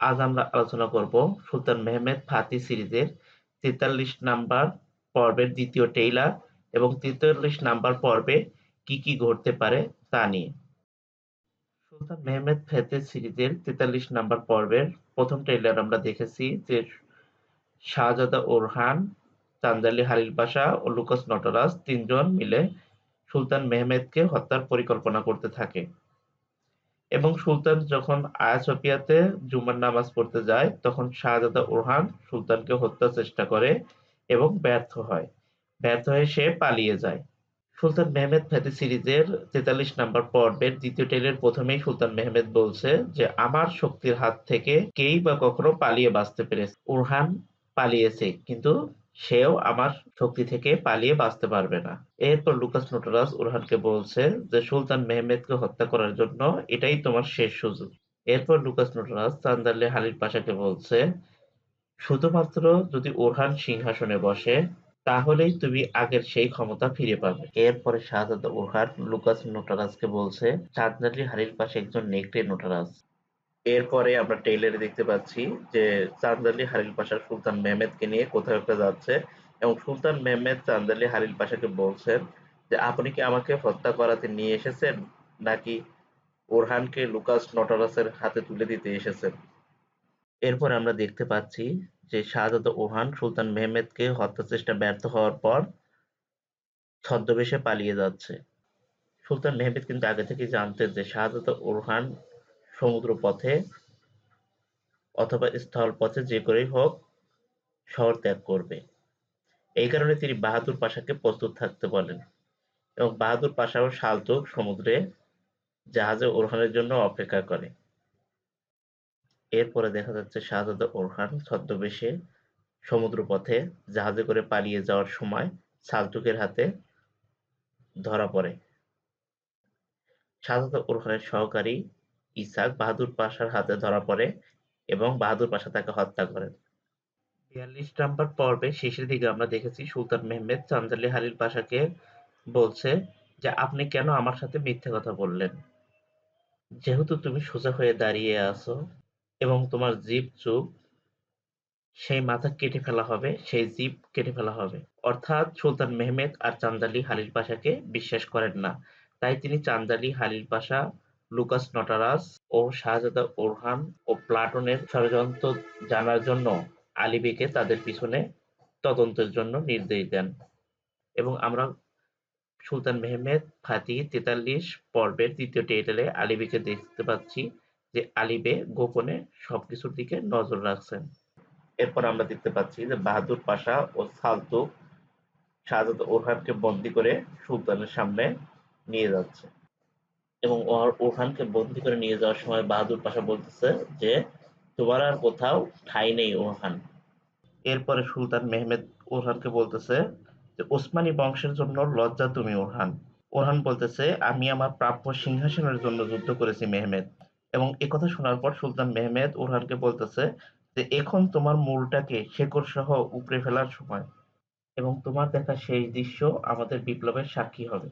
আজ আমরা আলোচনা করব সুলতান মেহমেদ ফাতি সিরিজের তেতাল্লিশ নাম্বার পর্বের দ্বিতীয় টেইলার এবং তেতাল্লিশ নাম্বার পর্বে কি কি ঘটতে পারে তা নিয়ে। সুলতান মেহমেদ ফেতে সিরিজের তেতাল্লিশ নাম্বার পর্বের প্রথম ট্রেলার আমরা দেখেছি যে শাহজাদা ওরহান চান্দালি হালিল পাশা ও লুকাস নটরাজ তিনজন মিলে সুলতান মেহমেদকে হত্যার পরিকল্পনা করতে থাকে। এবং সুলতান যখন আয়া সোফিয়াতে জুমার নামাজ পড়তে যায়, তখন শাহজাদা ওরহান সুলতানকে হত্যার চেষ্টা করে এবং ব্যর্থ হয়। ব্যর্থ হয়ে সে পালিয়ে যায়। সুলতান মেহমেদ ফেতে সিরিজের তেতাল্লিশ নাম্বার পর্বের দ্বিতীয় টেলের প্রথমেই সুলতান মেহমেদ বলছে যে, আমার শক্তির হাত থেকে কেই বা কখনো পালিয়ে বাঁচতে পেরেছে। ওরহান পালিয়েছে, কিন্তু সেও আমার শক্তি থেকে পালিয়ে বাঁচতে পারবে না। এরপর লুকাস নোটারাস ওরহানকে বলছে যে, সুলতান মেহমেদকে হত্যা করার জন্য এটাই তোমার শেষ সুযোগ। এরপর লুকাস নোটারাস চান্দালে হালির পাশাকে বলছে, শুধুমাত্র যদি ওরহান সিংহাসনে বসে, তাহলেই তুমি আগের সেই ক্ষমতা ফিরে পাবে। এরপরে শাহজাদা ওরহান লুকাস নোটারাসকে বলছে, চাঁদনালি হালির পাশে একজন নেকড়ে নোটারাস। এরপরে আমরা টেইলারে দেখতে পাচ্ছি যে চান্দালি হালিল পাশা সুলতান মেহমেদকে নিয়ে কোথাও একটা যাচ্ছে এবং সুলতান মেহমেদ চান্দালি হালিল পাশাকে বলছেন যে, আপনি কি আমাকে হত্যা করাতে নিয়ে এসেছেন? নাকি ওরহানকে লুকাস নটারাসের হাতে তুলে দিতে এসেছেন? এরপর আমরা দেখতে পাচ্ছি যে শাহজাদা ওরহান সুলতান মেহমেদকে হত্যা চেষ্টা ব্যর্থ হওয়ার পর ছদ্মবেশে পালিয়ে যাচ্ছে। সুলতান মেহমেদ কিন্তু আগে থেকে জানতেন যে শাহজাদা ওরহান সমুদ্র পথে অথবা স্থল পথে যে করেই হোক শহর ত্যাগ করবে। এই কারণে তিনি বাহাদুর পাশাকে প্রস্তুত থাকতে বলেন এবং বাহাদুর পাশা ও সমুদ্রে জাহাজে ওরহানের জন্য অপেক্ষা করে। এরপরে দেখা যাচ্ছে শাহজাদা ওরহান ছদ্মবেশে সমুদ্র পথে জাহাজে করে পালিয়ে যাওয়ার সময় সালতুকের হাতে ধরা পড়ে। শাহজাদা ওরহানের সহকারী ইসাক বাহাদুর পাশার হাতে ধরা পড়ে এবং বাহাদুর পাশা তাকে হত্যা করেন। বিয়াল্লিশ নাম্বার পর্বে শেষের দিকে আমরা দেখেছি সুলতান মেহমেদ চান্দালি হালিল পাশাকে বলছে যে, আপনি কেন আমার সাথে মিথ্যে কথা বললেন? যেহেতু তুমি সোজা হয়ে দাঁড়িয়ে আছো এবং তোমার জিপ চুপ, সেই মাথা কেটে ফেলা হবে, সেই জিপ কেটে ফেলা হবে। অর্থাৎ সুলতান মেহমেদ আর চান্দালি হালিল পাশাকে বিশ্বাস করেন না। তাই তিনি চান্দালি হালিল পাশা লুকাস নটারাস ও শাহজাদা ওরহান ও প্লাটনের ষড়যন্ত্র জানার জন্য আলিবিকে তাদের পিছনে তদন্তের জন্য নির্দেশ দেন। এবং আমরা সুলতান মেহমেদ ফাতি তেতাল্লিশ পর্বের তৃতীয় টাইটেলে আলিবিকে দেখতে পাচ্ছি যে আলিবে গোপনে সবকিছুর দিকে নজর রাখছেন। এরপর আমরা দেখতে পাচ্ছি যে বাহাদুর পাশা ও সালতুক শাহজাদা ওরহানকে বন্দি করে সুলতানের সামনে নিয়ে যাচ্ছে। এবং ওরহানকে বন্দি করে নিয়ে যাওয়ার সময় বাহাদুর পাশা বলতেছে যে, তোমার আর কোথাও ঠাঁই নেই, ওরহান। এরপরে সুলতান মেহমেদ ওরহানকে বলতেছে যে, ওসমানী বংশের জন্য লজ্জা তুমি, ওরহান। ওরহান বলতেছে, আমি আমার প্রাপ্য সিংহাসনের জন্য যুদ্ধ করেছি, মেহমেদ। এবং একথা শোনার পর সুলতান মেহমেদ ওরহানকে বলতেছে যে, এখন তোমার মূলটাকে শেকড় সহ উপড়ে ফেলার সময় এবং তোমার দেখা সেই দৃশ্য আমাদের বিপ্লবের সাক্ষী হবে।